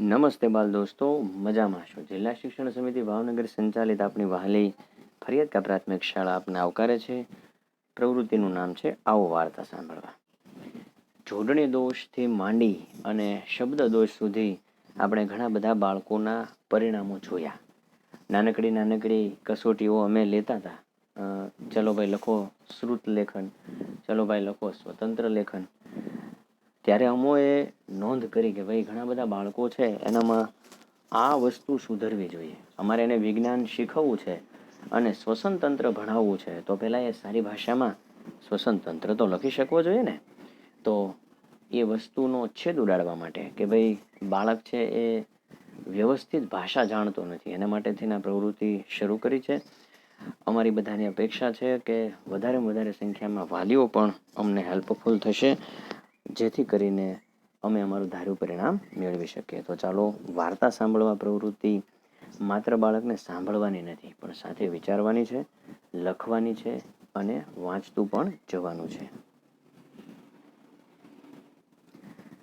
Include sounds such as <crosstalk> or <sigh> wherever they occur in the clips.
નમસ્તે બાલ દોસ્તો, મજામાં છો? જિલ્લા શિક્ષણ સમિતિ ભાવનગર સંચાલિત આપણી વહાલી ફરિયાદકા પ્રાથમિક શાળા આપને આવકારે છે. પ્રવૃત્તિનું નામ છે આવો વાર્તા સાંભળવા. જોડણી દોષથી માંડી અને શબ્દ દોષ સુધી આપણે ઘણા બધા બાળકોના પરિણામો જોયા. નાનકડી નાનકડી કસોટીઓ અમે લેતા હતા. ચલો ભાઈ લખો શ્રુત લેખન, ચલો ભાઈ લખો સ્વતંત્ર લેખન. ત્યારે અમોએ નોંધ કરી કે ભાઈ, ઘણા બધા બાળકો છે, એનામાં આ વસ્તુ સુધરવી જોઈએ. અમારે એને વિજ્ઞાન શીખવવું છે અને શ્વસન તંત્ર ભણાવવું છે. તો પહેલાં એ સારી ભાષામાં શ્વસન તંત્ર તો લખી શકવો જોઈએ ને? તો એ વસ્તુનો છેદ ઉડાડવા માટે કે ભાઈ, બાળક છે એ વ્યવસ્થિત ભાષા જાણતો નથી. એના માટે થઈને પ્રવૃત્તિ શરૂ કરી છે. અમારી બધાની અપેક્ષા છે કે વધારેમાં વધારે સંખ્યામાં વાલીઓ પણ અમને હેલ્પફુલ થશે. જેથી કરીને અમે અમારું ધાર્યું પરિણામ મેળવી શકીએ. તો ચાલો વાર્તા સાંભળવા પ્રવૃત્તિ માત્ર બાળકને સાંભળવાની નથી, પણ સાથે વિચારવાની છે, લખવાની છે અને વાંચતું પણ જવાનું છે.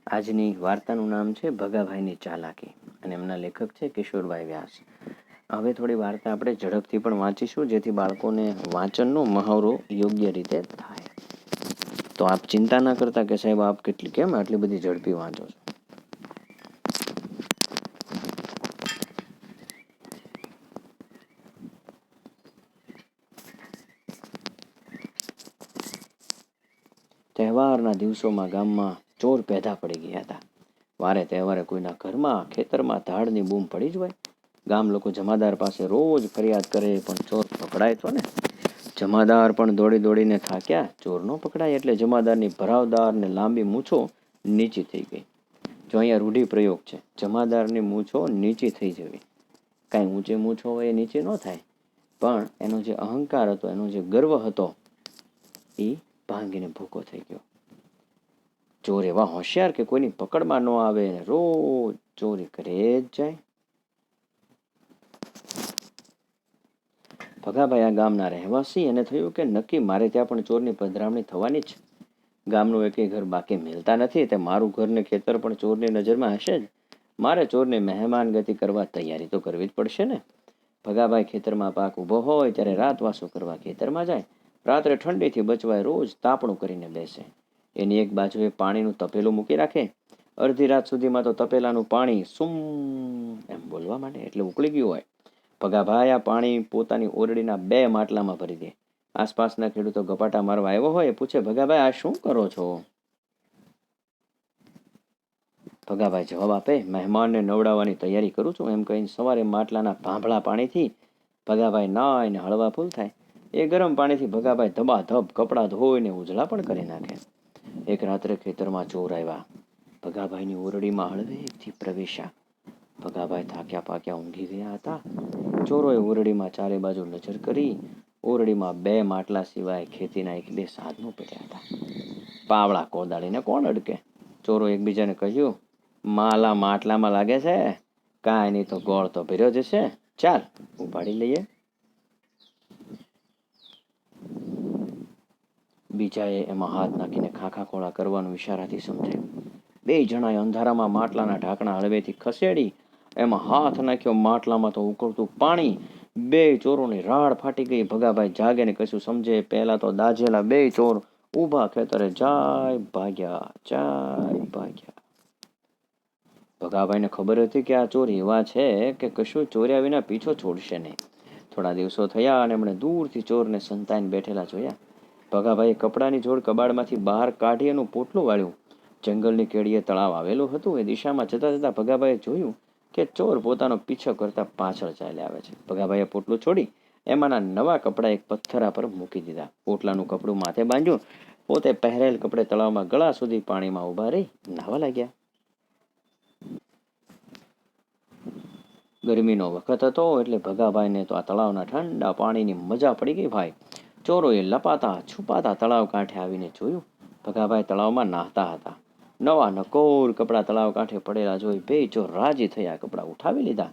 આજની વાર્તાનું નામ છે ભગાભાઈની ચાલાકી અને એમના લેખક છે કિશોરભાઈ વ્યાસ. હવે થોડી વાર્તા આપણે ઝડપથી પણ વાંચીશું, જેથી બાળકોને વાંચનનો મહાવરો યોગ્ય રીતે થાય. તો આપ ચિંતા ના કરતા કે સાહેબ, આપ કેટલી કેમ આટલી બધી ઝડપી વાંચો છો? તહેવારના દિવસોમાં ગામમાં ચોર પેદા પડી ગયા હતા. વારે તહેવારે કોઈના ઘરમાં, ખેતરમાં ધાડની બૂમ પડી જ હોય. ગામ લોકો જમાદાર પાસે રોજ ફરિયાદ કરે પણ ચોર પકડાય તો ને? જમાદાર પણ દોડી દોડીને થાક્યા. ચોર નો પકડાય એટલે જમાદારની ભરાવદાર ને લાંબી મૂછો નીચી થઈ ગઈ. જો અહીંયા રૂઢિ પ્રયોગ છે. જમાદારની મૂછો નીચી થઈ જવી. કાંઈ ઊંચી મૂછો હોય એ નીચે ન થાય. પણ એનો જે અહંકાર હતો, એનો જે ગર્વ હતો, એ ભાંગીને ભૂકો થઈ ગયો. ચોર એવા હોશિયાર કે કોઈની પકડમાં ન આવે ને રોજ ચોરી કરે જ જાય. ભગાભાઈ આ ગામના રહેવાસી અને થયું કે નક્કી મારે ત્યાં પણ ચોરની પધરામણી થવાની જ. ગામનું એકેય ઘર બાકી મિલતા નથી, તે મારું ઘર ને ખેતર પણ ચોરની નજરમાં હશે જ. મારે ચોરને મહેમાન ગતિ કરવા તૈયારી તો કરવી જ પડશે ને. ભગાભાઈ ખેતરમાં પાક ઊભો હોય ત્યારે રાતવાસો કરવા ખેતરમાં જાય. રાત્રે ઠંડીથી બચવાય રોજ તાપણું કરીને બેસે. એની એક બાજુએ પાણીનું તપેલું મૂકી રાખે. અડધી રાત સુધીમાં તો તપેલાનું પાણી સુમ એમ બોલવા માંડે એટલે ઉકળી ગયું હોય. ભગાભાઈ આ પાણી પોતાની ઓરડીના બે માટલામાં ભરી દે. આસપાસના ખેડૂતો ગપાટા મારવા આવ્યો હોય પૂછે, ભગાભાઈ, આ શું કરો છો? ભગાભાઈ જવાબ આપે, મહેમાનને નવડાવવાની તૈયારી કરું છું. એમ કહીને સવારે માટલાના ભાંભળા પાણીથી ભગાભાઈ નાઈને હળવા ફૂલ થાય. એ ગરમ પાણીથી ભગાભાઈ ધબાધબ કપડાં ધોઈને ઉજળા પણ કરી નાખે. એક રાત્રે ખેતરમાં ચોર આવ્યા. ભગાભાઈની ઓરડીમાં હળવેથી પ્રવેશ્યા. ભગાભાઈ થાક્યા પાક્યા ઊંઘી ગયા હતા. ચોરોએ ઓરડીમાં ચારે બાજુ નજર કરી, ઓરડીમાં બે માટલા સિવાય ખેતીના એક બે સાધનો પડ્યા હતા. પાવડા કોદાળીને કોણ અડકે? ચોરો એકબીજાને કહ્યું, માલા માટલામાં લાગે છે? કાંઈ નહીં તો ગોળ તો ભર્યો જશે ચાલ, ઉપાડી લઈએ. બીજાએ એમાં હાથ નાખીને ખાખા ખોળા કરવાનું ઇશારાથી સમજાયું બે જણાએ અંધારામાં માટલાના ઢાંકણા હળવેથી ખસેડી એમાં હાથ નાખ્યો, માટલામાં તો ઉકળતું પાણી. બે ચોરોની રાડ ફાટી ગઈ. ભગાભાઈ જાગે ને કશું સમજે. પહેલા તો દાઝેલા બે ચોર ઊભા ખેતરે જાય ભાગ્યા જાય ભાગ્યા. ભગાભાઈને ખબર હતી કે આ ચોર એવા છે કે કશું ચોર્યા વિના પીછો છોડશે નહીં. થોડા દિવસો થયા અને એમણે દૂરથી ચોરને સંતાઈને બેઠેલા જોયા. ભગાભાઈએ કપડાની જોડ કબાડમાંથી બહાર કાઢી એનું પોટલું વાળ્યું. જંગલની કેડીએ તળાવ આવેલું હતું. એ દિશામાં જતા જતા ભગાભાઈએ જોયું કે ચોર પોતાનો પીછો કરતા પાછળ ચાલ્યા આવે છે. ભગાભાઈએ પોટલું છોડી એમાંના નવા કપડાં એક પથ્થરા પર મૂકી દીધા. પોટલાનું કપડું માથે બાંધ્યું. પોતે પહેરેલ કપડે તળાવમાં ગળા સુધી પાણીમાં ઊભા રહી નાહવા લાગ્યા. ગરમીનો વખત હતો એટલે ભગાભાઈને તો આ તળાવના ઠંડા પાણીની મજા પડી ગઈ ભાઈ. ચોરોએ લપાતા છુપાતા તળાવ કાંઠે આવીને જોયું. ભગાભાઈ તળાવમાં નાહતા હતા. નવા નકોર કપડાં તળાવ કાંઠે પડેલા જોઈ બે ચોર રાજી થયા, કપડાં ઉઠાવી લીધા.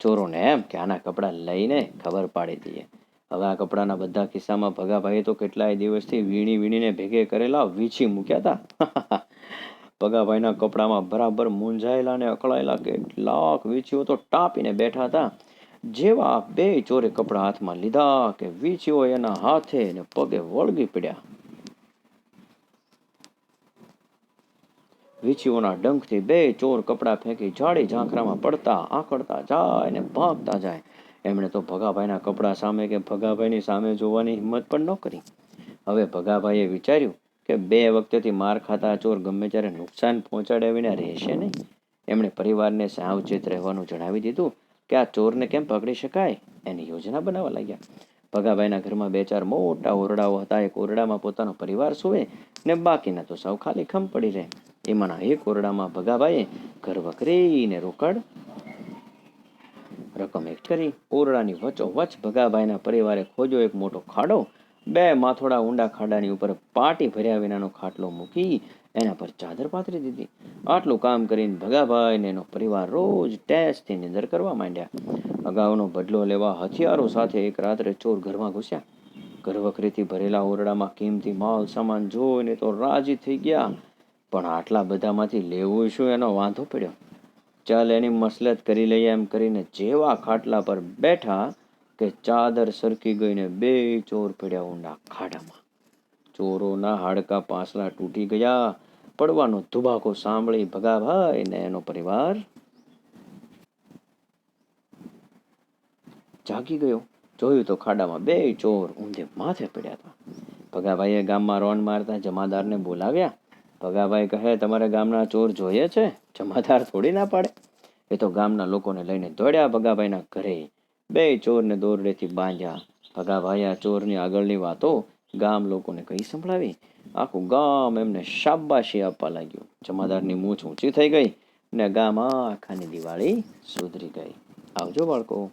ચોરોને એમ કે, આના કપડાં લઈને ખબર પાડી દઈએ. હવે આ કપડાના બધા કિસ્સામાં ભગાભાઈએ તો કેટલાય દિવસથી વીણી વીણીને ભેગે કરેલા વીછી મૂક્યા હતા <laughs> ભગાભાઈના કપડામાં બરાબર મૂંઝાયેલા અને અકળાયેલા કેટલાક વીછીઓ તો ટાપીને બેઠા હતા જેવા બે ચોરે કપડા હાથમાં લીધા કે વીછીઓ એના હાથે ને પગે વળગી પડ્યા. વીંછીઓના ડંખથી બે ચોર કપડાં ફેંકી જાડી ઝાંખરામાં પડતા આકડતા જાય ને ભાગતા જાય. એમણે તો ભગાભાઈના કપડાં સામે કે ભગાભાઈની સામે જોવાની હિંમત પણ ન કરી. હવે ભગાભાઈએ વિચાર્યું કે બે વખતેથી માર ખાતા ચોર ગમે ત્યારે નુકસાન પહોંચાડ્યા વિના રહેશે નહીં. એમણે પરિવારને સાવચેત રહેવાનું જણાવી દીધું કે આ ચોરને કેમ પકડી શકાય એની યોજના બનાવવા લાગ્યા. ભગાભાઈના ઘરમાં બે ચાર મોટા ઓરડાઓ હતા. એક ઓરડામાં પોતાનો પરિવાર સૂવે ને બાકીના તો સૌ ખાલી ખમ પડી રહે. એમાંના એક ઓરડામાં ભગાભાઈએ ઘર વકરીને રોકડ રકમ એક કરી ઓરડાની વચોવચ ભગાભાઈના પરિવારે ખોજો એક મોટો ખાડો, બે માથોડા ઊંડા ખાડાની ઉપર પાટી ભર્યા વિનાનો ખાટલો મૂકી એના પર ચાદર પાથરી દીધી. આટલું કામ કરીને ભગાભાઈ ને એનો પરિવાર રોજ ટેસ્ટથી નિંદર કરવા માંડ્યા. અગાઉનો બદલો લેવા હથિયારો સાથે એક રાત્રે ચોર ઘરમાં ઘૂસ્યા. ઘરવખરીથી ભરેલા ઓરડામાં કિંમતી માલ, સામાન જોઈને તો રાજી થઈ ગયા. પણ આટલા બધામાંથી લેવું શું એનો વાંધો પડ્યો? ચાલ એની મસલત કરી લઈએ એમ કરીને જેવા ખાટલા પર બેઠા કે ચાદર સરકી ગઈને બે ચોર પડ્યા ઊંડા ખાડામાં. ચોરોના હાડકા પાસલા તૂટી ગયા, પડવાનો ધુબાકો સાંભળી ભગાભાઈ ને એનો પરિવાર જાગી ગયો. જોયું તો ખાડામાં બે ચોર ઊંધે માથે પડ્યા હતા. ભગાભાઈએ ગામમાં રોન મારતા જમાદારને બોલાવ્યા. ભગાભાઈ કહે, તમારે ગામના ચોર જોઈએ છે? જમાદાર થોડી ના પાડે? એ તો ગામના લોકોને લઈને દોડ્યા ભગાભાઈના ઘરે. બે ચોરને દોરડેથી બાંધ્યા. ભગાભાઈ આ ચોરની આગળની વાતો ગામ લોકોને કહી સંભળાવી. આખું ગામ એમને શાબાશી આપવા લાગ્યું. જમાદારની મૂછ ઊંચી થઈ ગઈ ને ગામ આખાની દિવાળી સુધરી ગઈ. આવજો બાળકો.